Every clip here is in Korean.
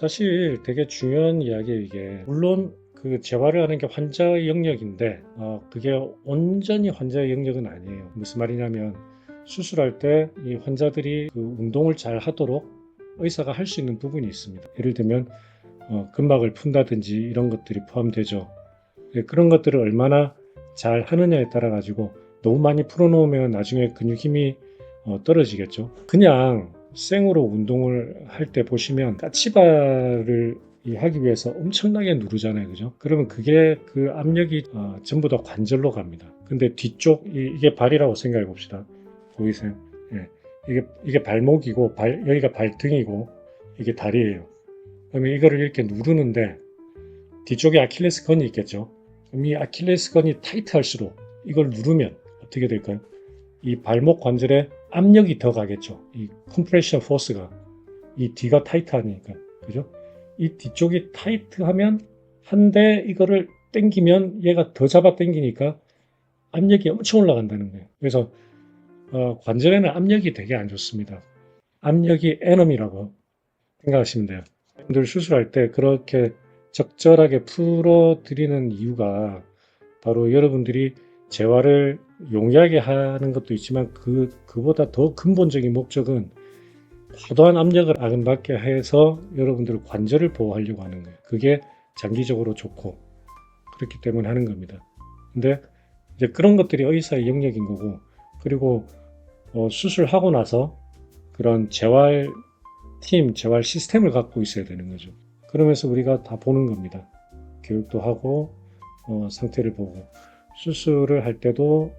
사실 되게 중요한 이야기예요 이게. 물론 그 재활을 하는 게 환자의 영역인데 어, 그게 온전히 환자의 영역은 아니에요. 무슨 말이냐면 수술할 때 이 환자들이 그 운동을 잘 하도록 의사가 할 수 있는 부분이 있습니다. 예를 들면 어, 근막을 푼다든지 이런 것들이 포함되죠. 예, 그런 것들을 얼마나 잘 하느냐에 따라 가지고 너무 많이 풀어놓으면 나중에 근육 힘이 어, 떨어지겠죠. 그냥 생으로 운동을 할 때 보시면 까치발을 이 하기 위해서 엄청나게 누르잖아요. 그죠? 그러면 그게 그 압력이 어, 전부 다 관절로 갑니다. 근데 뒤쪽 이, 게 발이라고 생각해 봅시다. 보이세요? 예. 이게 이게 발목이고 발 여기가 발등이고 이게 다리예요. 그러면 이거를 이렇게 누르는데 뒤쪽에 아킬레스건이 있겠죠. 그럼 이 아킬레스건이 타이트할수록 이걸 누르면 어떻게 될까요? 이 발목 관절에 압력이 더 가겠죠. 이 컴프레션 포스가 이 뒤가 타이트하니까 그죠? 이 뒤쪽이 타이트하면 한데 이거를 당기면 얘가 더 잡아 당기니까 압력이 엄청 올라간다는 거예요. 그래서 어, 관절에는 압력이 되게 안 좋습니다. 압력이 에너미라고 생각하시면 돼요. 여러분들 수술할 때 그렇게 적절하게 풀어드리는 이유가 바로 여러분들이 재활을 용이하게 하는 것도 있지만 그 그보다 더 근본적인 목적은 과도한 압력을 안 받게 해서 여러분들 관절을 보호하려고 하는 거예요. 그게 장기적으로 좋고 그렇기 때문에 하는 겁니다. 근데 이제 그런 것들이 의사의 영역인 거고 그리고 어, 수술하고 나서 그런 재활 팀, 재활 시스템을 갖고 있어야 되는 거죠. 그러면서 우리가 다 보는 겁니다. 교육도 하고 어, 상태를 보고 수술을 할 때도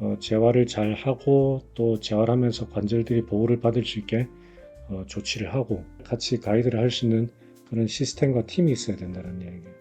어, 재활을 잘 하고 또 재활하면서 관절들이 보호를 받을 수 있게 어, 조치를 하고 같이 가이드를 할 수 있는 그런 시스템과 팀이 있어야 된다는 이야기예요.